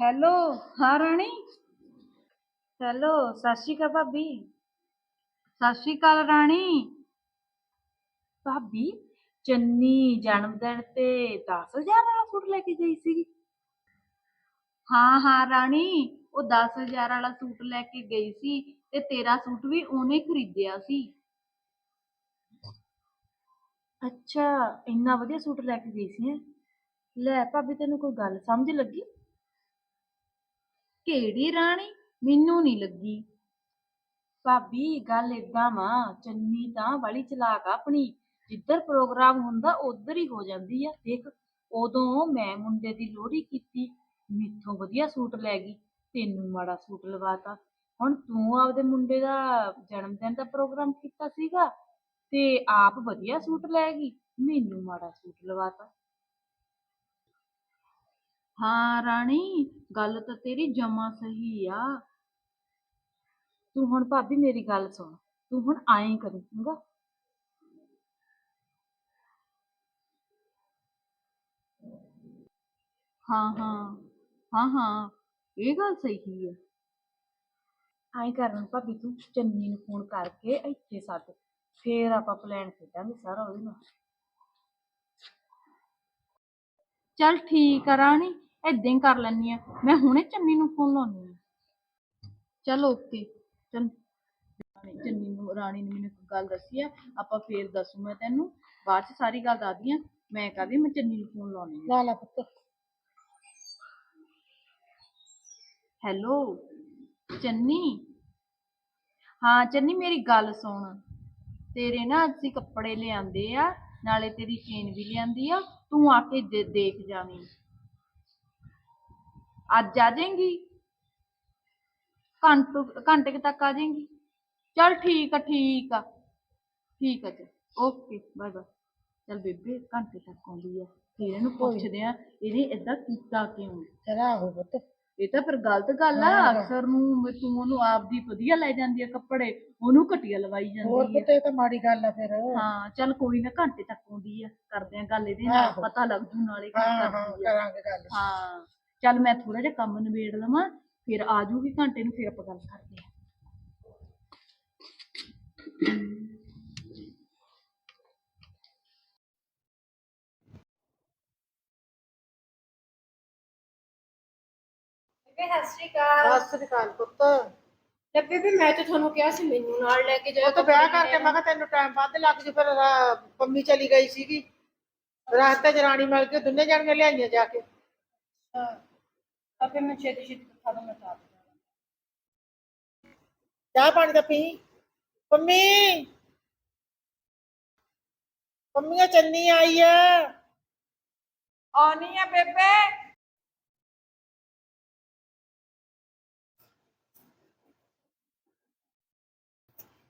ਹੈਲੋ, ਹਾਂ ਰਾਣੀ? ਹੈਲੋ, ਸਤਿ ਸ਼੍ਰੀ ਅਕਾਲ ਭਾਬੀ। ਸਤਿ ਸ਼੍ਰੀ ਅਕਾਲ ਰਾਣੀ। ਭਾਬੀ, ਚੰਨੀ ਜਨਮ ਦਿਨ ਤੇ 10000 ਵਾਲਾ ਸੂਟ ਲੈ ਕੇ ਗਈ ਸੀ ਹਾਂ ਹਾਂ ਰਾਣੀ, ਉਹ 10000 ਵਾਲਾ ਸੂਟ ਲੈ ਕੇ ਗਈ ਸੀ ਤੇ ਤੇਰਾ ਸੂਟ ਵੀ ਉਹਨੇ ਖਰੀਦਿਆ ਸੀ। ਅੱਛਾ, ਇੰਨਾ ਵਧੀਆ ਸੂਟ ਲੈ ਕੇ ਗਈ ਸੀ ਹੈਂ? ਲੈ ਭਾਬੀ, ਤੈਨੂੰ ਕੋਈ ਗੱਲ ਸਮਝ ਲੱਗੀ? ਕਿਹੜੀ ਰਾਣੀ? ਮੈਨੂੰ ਨਹੀਂ ਲੱਗੀ। ਭਾਬੀ, ਗੱਲ ਏਦਾਂ ਵਾ, ਚੰਨੀ ਤਾਂ ਬੜੀ ਚਲਾਕ ਆ ਆਪਣੀ। ਜਿੱਧਰ ਪ੍ਰੋਗਰਾਮ ਹੁੰਦਾ, ਉਧਰ ਹੀ ਹੋ ਜਾਂਦੀ ਆ। ਦੇਖ, ਉਦੋਂ ਮੈਂ ਮੁੰਡੇ ਦੀ ਲੋਹੜੀ ਕੀਤੀ, ਮੈਥੋਂ ਵਧੀਆ ਸੂਟ ਲੈ ਗਈ, ਤੈਨੂੰ ਮਾੜਾ ਸੂਟ ਲਵਾਤਾ। ਹੁਣ ਤੂੰ ਆਪਦੇ ਮੁੰਡੇ ਦਾ ਜਨਮ ਦਿਨ ਦਾ ਪ੍ਰੋਗਰਾਮ ਕੀਤਾ ਸੀਗਾ, ਤੇ ਆਪ ਵਧੀਆ ਸੂਟ ਲੈ ਗਈ, ਮੈਨੂੰ ਮਾੜਾ ਸੂਟ ਲਵਾਤਾ। ਹਾਂ ਰਾਣੀ ਗੱਲ ਤਾਂ ਤੇਰੀ ਜਮਾ ਸਹੀ ਆ ਤੂੰ ਹੁਣ ਭਾਬੀ ਮੇਰੀ ਗੱਲ ਸੁਣ ਤੂੰ ਹੁਣ ਆਏਂ ਕਰੀ ਚੰਗਾ ਹਾਂ ਹਾਂ ਹਾਂ ਹਾਂ ਇਹ ਗੱਲ ਸਹੀ ਹੈ ਆਏਂ ਕਰਨ ਭਾਬੀ ਤੂੰ ਚੰਨੀ ਨੂੰ ਫੋਨ ਕਰਕੇ ਇੱਥੇ ਸੱਦ ਫੇਰ ਆਪਾਂ ਪਲਾਨ ਖੇਡਾਂਗੇ ਸਾਰਾ ਉਹਦੇ ਨਾਲ ਚੱਲ ਠੀਕ ਆ ਰਾਣੀ ਏਦਾਂ ਹੀ ਕਰ ਲੈਨੀ ਆ। ਮੈਂ ਹੁਣੇ ਚੰਨੀ ਨੂੰ ਫੋਨ ਲਾਉਣੀ ਆ। ਚੱਲ ਓਕੇ ਚੱਲ। ਰਾਣੀ ਚੰਨੀ ਨੂੰ ਰਾਣੀ ਨੇ ਮੈਨੂੰ ਇੱਕ ਗੱਲ ਦੱਸੀ ਆ ਆਪਾਂ ਫੇਰ ਦੱਸੂ ਮੈਂ ਤੈਨੂੰ। ਬਾਅਦ ਚ ਸਾਰੀ ਗੱਲ ਦੱਸਦੀ ਆ ਮੈਂ ਕਹਦੀ ਮੈਂ ਚੰਨੀ ਨੂੰ ਫੋਨ ਲਾਉਣੀ ਆ। ਲਾ ਲਾ ਪੁੱਤ। ਹੈਲੋ ਚੰਨੀ। ਹਾਂ ਚੰਨੀ ਮੇਰੀ ਗੱਲ ਸੁਣ। ਤੇਰੇ ਨਾ ਅਸੀਂ ਕੱਪੜੇ ਲਿਆਂਦੇ ਆ ਨਾਲੇ ਤੇਰੀ ਚੇਨ ਵੀ ਲਿਆਂਦੀ ਆ ਤੂੰ ਆ ਕੇ ਦੇ- ਦੇਖ ਜਾਵੀਂ। ਅੱਜ ਆ ਜਾਏਂਗੀ। ਘੰਟੇ ਘੰਟੇ ਕੁ ਤੱਕ ਆ ਜਾਏਂਗੀ। ਚਲ ਠੀਕ ਆ ਠੀਕ ਆ। ਠੀਕ ਆ ਚਲ ਓਕੇ ਬਾਏ ਬਾਏ। ਚਲ ਬੇਬੇ ਘੰਟੇ ਤੱਕ ਆਉਂਦੀ ਆ। ਫਿਰ ਇਹਨੂੰ ਪੁੱਛਦੇ ਆ ਇਹਨੇ ਏਦਾਂ ਕੀਤਾ ਕਿਉਂ? ਚਲਾ ਹੋ ਪੁੱਤ। ਇਹ ਤਾਂ ਫਿਰ ਗਲਤ ਗੱਲ ਆ। ਅਕਸਰ ਨੂੰ ਵੀ ਤੂੰ ਉਹਨੂੰ ਆਪਦੀ ਵਧੀਆ ਲੈ ਜਾਂਦੀ ਆ ਕੱਪੜੇ ਉਹਨੂੰ ਘਟੀਆ ਲਵਾਈ ਹੋਰ ਜਾਂਦੀ ਆ। ਪੁੱਤ ਇਹ ਤਾਂ ਮਾੜੀ ਗੱਲ ਆ ਫਿਰ। ਹਾਂ ਚੱਲ ਕੋਈ ਨਾ ਘੰਟੇ ਤੱਕ ਆਉਂਦੀ ਆ। ਕਰਦੇ ਆ ਗੱਲ ਇਹਦੇ ਨਾਲ ਆਹੋ। ਪਤਾ ਲੱਗ ਜੂ ਨਾਲੇ ਕੀ ਹਾਂ ਹਾਂ ਕਰਦੀ ਆ। ਕਰਾਂਗੇ ਗੱਲ। ਹਾਂ। ਚੱਲ ਮੈਂ ਥੋੜਾ ਜਿਹਾ ਕੰਮ ਨਿਬੇੜ ਲਵਾਂ ਫਿਰ ਆ ਜੂਗੀ ਘੰਟੇ ਨੂੰ ਫਿਰ ਆਪਾਂ ਗੱਲ ਕਰਦੇ ਆ ਸਤਿ ਸ੍ਰੀ ਅਕਾਲ। ਪੁੱਤ। ਲੱਭੇ ਵੀ ਮੈਂ ਤਾਂ ਤੁਹਾਨੂੰ ਕਿਹਾ ਸੀ ਮੈਨੂੰ ਨਾਲ ਲੈ ਕੇ ਉਹ ਜਾਓ ਤਾਂ ਵਿਆਹ ਕਰਕੇ ਮੈਂ ਕਿਹਾ ਤੈਨੂੰ ਟਾਈਮ ਵੱਧ ਲੱਗ ਜੂ ਫਿਰ ਰਾ- ਪੰਮੀ ਚਲੀ ਗਈ ਸੀਗੀ। ਰਾਸਤੇ 'ਚ ਰਾਣੀ ਮਿਲ ਕੇ ਦੋਨੇ ਜਾਣੀਆਂ ਲਿਆਈਆਂ ਜਾ ਕੇ। ਮੈਂ ਛੇਤੀ ਛੇਤੀ ਖਾ ਦੂੰ ਮੈਂ ਤਾਂ ਚਾਹ ਪਾਣੀ ਦਾ ਪੀ। ਪੰਮੀ! ਪੰਮੀਆਂ ਚੰਨੀ ਆਈ ਆ। ਆਉਣੀ ਆ ਬੇਬੇ।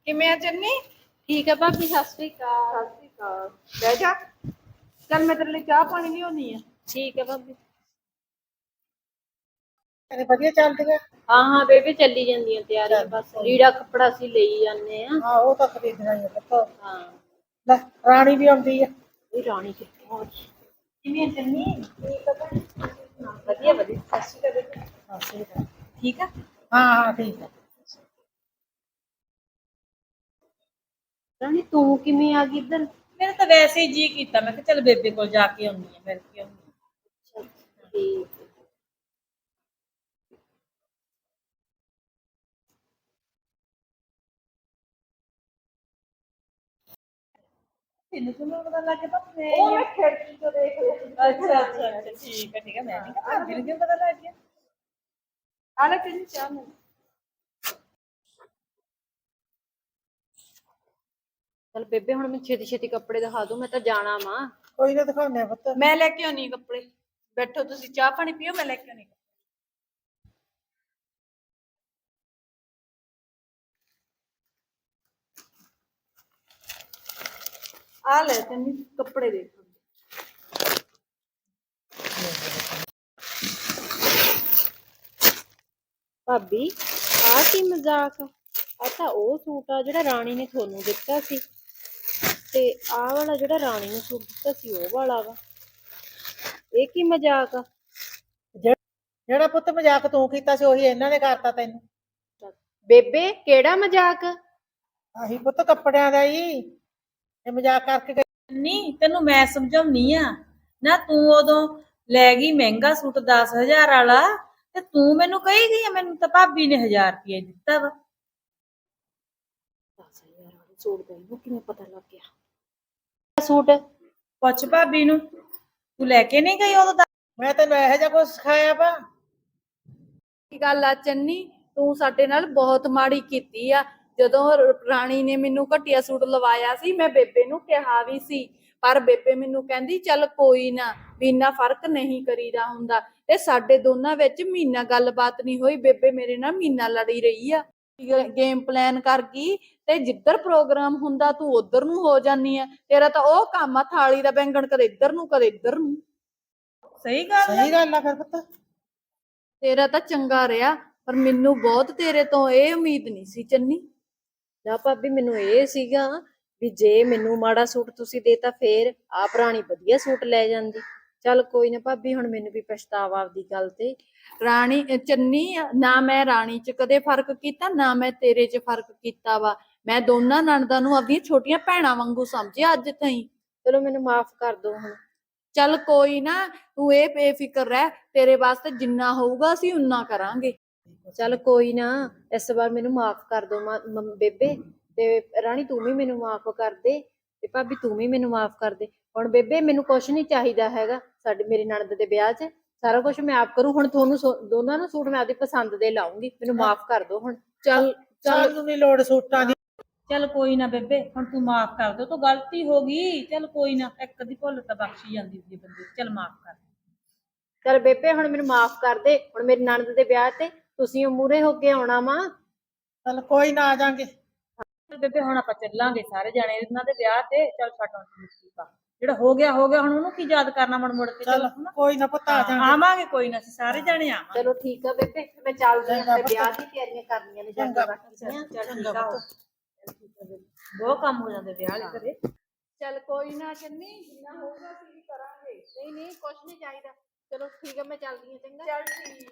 ਕਿਵੇਂ ਆ ਚੰਨੀ? ਠੀਕ ਹੈ ਭਾਬੀ ਸਤਿ ਸ਼੍ਰੀ ਅਕਾਲ। ਸਤਿ ਸ਼੍ਰੀ ਅਕਾਲ। ਬਹਿ ਜਾ। ਚੱਲ ਮੈਂ ਤੇਰੇ ਲਈ ਚਾਹ ਪਾਣੀ ਲਿਆਉਣੀ ਆ। ਠੀਕ ਹੈ ਭਾਬੀ। ਅਰੇ ਵਧੀਆ ਚੱਲਦੀ ਆ ਹਾਂ ਹਾਂ ਬੇਬੇ ਚੱਲੀ ਜਾਂਦੀਆਂ ਤਿਆਰੀਆਂ ਬਸ। ਲੀੜਾ ਕੱਪੜਾ ਅਸੀਂ ਲਈ ਜਾਂਦੇ ਆ ਹਾਂ ਉਹ ਤਾਂ ਖਰੀਦਣਾ ਹੀ ਆ ਪੁੱਤ। ਹਾਂ। ਲੈ ਰਾਣੀ ਵੀ ਆਉਂਦੀ ਆ। ਇਹ ਰਾਣੀ ਕਿੱਥੇ ਆ? ਗਈ? ਕਿਵੇਂ ਆ ਚੰਨੀ? ਵਧੀਆ ਵਧੀਆ। ਸਤਿ ਸ੍ਰੀ ਅਕਾਲ ਠੀਕ ਆ? ਹਾਂ ਹਾਂ ਠੀਕ ਆ। ਰਾਣੀ ਤੂੰ ਕਿਵੇਂ ਆ ਗਈ ਇੱਧਰ? ਮੇਰੇ ਤਾਂ ਵੈਸੇ ਹੀ ਜੀ ਕੀਤਾ। ਮੈਂ ਕਿਹਾ ਚੱਲ ਬੇਬੇ ਕੋਲ ਜਾ ਕੇ ਆਉਣੀ ਆ ਫਿਰ ਕੀ ਆਉਣੀ ਠੀਕ। ਤੈਨੂੰ ਕਿਵੇਂ ਪਤਾ ਲੱਗ ਗਿਆ ਮੈਂ ਉਹ ਮੈਂ ਖਿੜਕੀ ਤੋਂ ਦੇਖ ਲਿਆ ਅੱਛਾ ਅੱਛਾ ਅੱਛਾ ਠੀਕ ਹੈ ਠੀਕ ਹੈ ਮੈਂ ਨਹੀਂ ਕਿਹਾ ਭਾਬੀ ਨੂੰ ਕਿਵੇਂ ਪਤਾ ਲੱਗ ਗਿਆ। ਆ ਲੈ ਤੈਨੂੰ ਚਾਹ ਮੈਂ ਚਲ ਬੇਬੇ ਹੁਣ ਮੈਂ ਛੇਤੀ ਛੇਤੀ ਕੱਪੜੇ ਦਿਖਾ ਦੂੰ ਮੈਂ ਤਾਂ ਜਾਣਾ ਵਾ। ਕੋਈ ਨਾ ਦਿਖਾਉਂਦੇ ਆ ਪੁੱਤ। ਮੈਂ ਲੈ ਕੇ ਆਉਣੀ ਕੱਪੜੇ। ਬੈਠੋ ਤੁਸੀਂ ਚਾਹ ਪਾਣੀ ਪੀਓ ਮੈਂ ਲੈ ਕੇ ਆਉਣੀ ਆ ਲੈ ਤੈਨੂੰ ਕੱਪੜੇ ਦੇਖ। ਭਾਬੀ ਆਹ ਕੀ ਮਜ਼ਾਕ ਆ? ਆਹ ਤਾਂ ਉਹ ਸੂਟ ਆ ਜਿਹੜਾ ਰਾਣੀ ਨੇ ਤੁਹਾਨੂੰ ਦਿੱਤਾ ਸੀ। ਤੇ ਆਹ ਵਾਲਾ ਜਿਹੜਾ ਰਾਣੀ ਨੇ ਸੂਟ ਦਿੱਤਾ ਸੀ ਉਹ ਵਾਲਾ ਵਾ। ਇਹ ਕੀ ਮਜ਼ਾਕ ਆ? ਜਿਹੜਾ ਪੁੱਤ ਮਜ਼ਾਕ ਤੂੰ ਕੀਤਾ ਸੀ ਉਹੀ ਇਹਨਾਂ ਨੇ ਕਰਤਾ ਤੈਨੂੰ। ਬੇਬੇ ਕਿਹੜਾ ਮਜ਼ਾਕ ਆਹੀ ਪੁੱਤ ਕੱਪੜਿਆਂ ਦਾ ਹੀ। ਇਹ ਮਜ਼ਾਕ ਕਰਕੇ ਗਈ। ਨਹੀਂ ਤੈਨੂੰ ਮੈਂ ਸਮਝਾਉਣੀ ਆ। ਨਾ ਤੂੰ ਉਦੋਂ ਲੈ ਗਈ ਮਹਿੰਗਾ ਸੂਟ 10000 ਵਾਲਾ ਤੇ ਤੂੰ ਮੈਨੂੰ ਕਹੀ ਗਈ ਆ, ਮੈਨੂੰ ਤਾਂ ਭਾਬੀ ਨੇ 1000 ਰੁਪਏ ਦਿੱਤਾ ਵਾ। ਸੂਟ ਦਾ ਇਹਨੂੰ ਕਿਵੇਂ ਪਤਾ ਲੱਗ ਗਿਆ? ਸੂਟ। ਪੁੱਛ ਭਾਬੀ ਨੂੰ। ਤੂੰ ਲੈ ਕੇ ਨਹੀਂ ਗਈ ਉਦੋਂ ਦਾ? ਮੈਂ ਤੈਨੂੰ ਇਹੋ ਜਿਹਾ ਕੁਝ ਸਿਖਾਇਆ ਵਾ। ਕੀ ਗੱਲ ਆ ਚੰਨੀ? ਤੂੰ ਸਾਡੇ ਨਾਲ ਬਹੁਤ ਮਾੜੀ ਕੀਤੀ ਆ। ਜਦੋਂ ਰਾਣੀ ਨੇ ਮੈਨੂੰ ਘਟੀਆ ਸੂਟ ਲਵਾਇਆ ਸੀ ਮੈਂ ਬੇਬੇ ਨੂੰ ਕਿਹਾ ਵੀ ਸੀ ਪਰ ਬੇਬੇ ਮੈਨੂੰ ਕਹਿੰਦੀ ਚੱਲ ਕੋਈ ਨਾ ਵੀ ਇੰਨਾ ਫ਼ਰਕ ਨਹੀਂ ਕਰੀਦਾ ਹੁੰਦਾ। ਤੇ ਸਾਡੇ ਦੋਨਾਂ ਵਿੱਚ ਮਹੀਨਾ ਗੱਲਬਾਤ ਨਹੀਂ ਹੋਈ ਬੇਬੇ ਮੇਰੇ ਨਾਲ ਮਹੀਨਾ ਲੜੀ ਰਹੀ ਆ। ਗੇਮ ਪਲਾਨ ਕਰ ਗਈ ਤੇ ਜਿੱਧਰ ਪ੍ਰੋਗਰਾਮ ਹੁੰਦਾ ਤੂੰ ਉਧਰ ਨੂੰ ਹੋ ਜਾਨੀ ਆ। ਤੇਰਾ ਤਾਂ ਉਹ ਕੰਮ ਆ ਥਾਲੀ ਦਾ ਬੈਂਗਣ ਕਦੇ ਇੱਧਰ ਨੂੰ ਕਦੇ ਇੱਧਰ ਨੂੰ। ਸਹੀ ਗੱਲ। ਸਹੀ ਗੱਲ ਆ ਫਿਰ ਪੁੱਤ। ਤੇਰਾ ਤਾਂ ਚੰਗਾ ਰਿਹਾ ਪਰ ਮੈਨੂੰ ਬਹੁਤ ਤੇਰੇ ਤੋਂ ਇਹ ਉਮੀਦ ਨਹੀਂ ਸੀ ਚੰਨੀ। ਨਾ ਭਾਬੀ ਮੈਨੂੰ ਇਹ ਸੀਗਾ ਵੀ ਜੇ ਮੈਨੂੰ ਮਾੜਾ ਸੂਟ ਤੁਸੀਂ ਦੇਤਾ ਫੇਰ ਆਪ ਰਾਣੀ ਵਧੀਆ ਸੂਟ ਲੈ ਜਾਂਦੀ। ਚੱਲ ਕੋਈ ਨਾ ਭਾਬੀ ਹੁਣ ਮੈਨੂੰ ਵੀ ਪਛਤਾਵਾ ਆਪਦੀ ਗੱਲ ਤੇ। ਰਾਣੀ ਚੰਨੀ ਨਾ ਮੈਂ ਰਾਣੀ ਚ ਕਦੇ ਫ਼ਰਕ ਕੀਤਾ ਨਾ ਮੈਂ ਤੇਰੇ ਚ ਫ਼ਰਕ ਕੀਤਾ ਵਾ। ਮੈਂ ਦੋਨਾਂ ਨਣਦਾਂ ਨੂੰ ਆਪਣੀਆਂ ਛੋਟੀਆਂ ਭੈਣਾਂ ਵਾਂਗੂ ਸਮਝਿਆ ਅੱਜ ਤਾਈਂ। ਚਲੋ ਮੈਨੂੰ ਮਾਫ ਕਰ ਦਿਓ ਹੁਣ। ਚੱਲ ਕੋਈ ਨਾ ਤੂੰ ਇਹ ਬੇਫਿਕਰ ਰਹਿ ਤੇਰੇ ਵਾਸਤੇ ਜਿੰਨਾ ਹੋਊਗਾ ਅਸੀਂ ਉਨਾ ਕਰਾਂਗੇ। ਚੱਲ ਕੋਈ ਨਾ ਇਸ ਵਾਰ ਮੈਨੂੰ ਮਾਫ ਕਰ ਮਾਂ- ਮੰਮ- ਬੇਬੇ। ਤੇ ਰਾਣੀ ਤੂੰ ਵੀ ਮੈਨੂੰ ਮਾਫ ਕਰ ਦੇ ਤੇ ਭਾਬੀ ਤੂੰ ਵੀ ਮੈਨੂੰ ਮਾਫ ਕਰ ਦੇ। ਹੁਣ ਬੇਬੇ ਮੈਨੂੰ ਕੁਝ ਨਹੀਂ ਚਾਹੀਦਾ ਹੈਗਾ ਸਾਡੇ ਮੇਰੀ ਨਣਦ ਦੇ ਵਿਆਹ 'ਚ। ਸਾਰਾ ਕੁਝ ਮੈਂ ਆਪ ਕਰੂੰ। ਹੁਣ ਤੁਹਾਨੂੰ ਸੋ- ਦੋਨਾਂ ਨੂੰ ਸੂਟ ਮੈਂ ਆਪਦੀ ਪਸੰਦ ਦੇ ਲਾਉਂਗੀ। ਮੈਨੂੰ ਮਾਫ ਕਰ ਦਿਓ ਹੁਣ। ਚੱਲ ਚੱਲ ਸਾਨੂੰ ਨਹੀਂ ਲੋੜ ਸੂਟਾਂ ਦੀ। ਚੱਲ ਕੋਈ ਨਾ ਬੇਬੇ ਹੁਣ ਤੂੰ ਮਾਫ ਕਰ ਦੇ। ਤੋਂ ਗਲਤੀ ਹੋ ਗਈ। ਚੱਲ ਕੋਈ ਨਾ ਇੱਕ ਦੀ ਭੁੱਲ ਤਾਂ ਬਖਸ਼ੀ ਜਾਂਦੀ ਹੁੰਦੀ ਹੈ ਬੰਦੇ ਦੀ। ਚੱਲ ਮਾਫ ਕਰ। ਚੱਲ ਬੇਬੇ ਹੁਣ ਮੈਨੂੰ ਮਾਫ ਕਰ ਦੇ। ਹੁਣ ਮੇਰੀ ਨਣਦ ਦੇ ਵਿਆਹ ਤੇ ਤੁਸੀਂ ਮੂਰੇ ਹੋ ਕੇ ਆਉਣਾ ਵਾ। ਚੱਲ ਕੋਈ ਨਾ ਆ ਜਾਾਂਗੇ। ਬੇਬੇ ਹੁਣ ਆਪਾਂ ਚੱਲਾਂਗੇ ਸਾਰੇ ਜਾਣੇ ਇਹਨਾਂ ਦੇ ਵਿਆਹ ਤੇ ਚੱਲ ਛੱਡ ਆ। ਜਿਹੜਾ ਹੋ ਗਿਆ ਹੋ ਗਿਆ ਹੁਣ ਉਹਨੂੰ ਕੀ ਯਾਦ ਕਰਨਾ ਮੜ ਮੁੜ ਕੇ ਚੱਲ ਕੋਈ ਨਾ ਪੁੱਤ ਆ ਜਾਾਂਗੇ। ਆਵਾਂਗੇ ਕੋਈ ਨਾ ਅਸੀਂ ਸਾਰੇ ਜਾਣੇ ਆਵਾਂਗੇ। ਚਲੋ ਠੀਕ ਆ ਬੇਬੇ ਮੈਂ ਚੱਲਦੀ ਹਾਂ ਤੇ ਵਿਆਹ ਦੀ ਤਿਆਰੀਆਂ ਕਰਨੀਆਂ ਨੇ ਜਾਂਦੇ ਬਾਕੀ ਚੱਲ ਠੀਕ ਆ ਬਹੁਤ ਕੰਮ ਹੋ ਜਾਂਦੇ ਵਿਆਹ ਵਾਲੇ ਘਰੇ। ਚੱਲ ਕੋਈ ਨਾ ਚੰਨੀ ਜਿੰਨਾ ਹੋਊਗਾ ਅਸੀਂ ਵੀ ਕਰਾਂਗੇ। ਨਹੀਂ ਨਹੀਂ ਕੁਝ ਨਹੀਂ ਚਾਹੀਦਾ। ਚਲੋ ਠੀਕ ਆ ਮੈਂ ਚੱਲਦੀ ਹਾਂ ਚੰਗਾ। ਚੱਲ ਠੀਕ।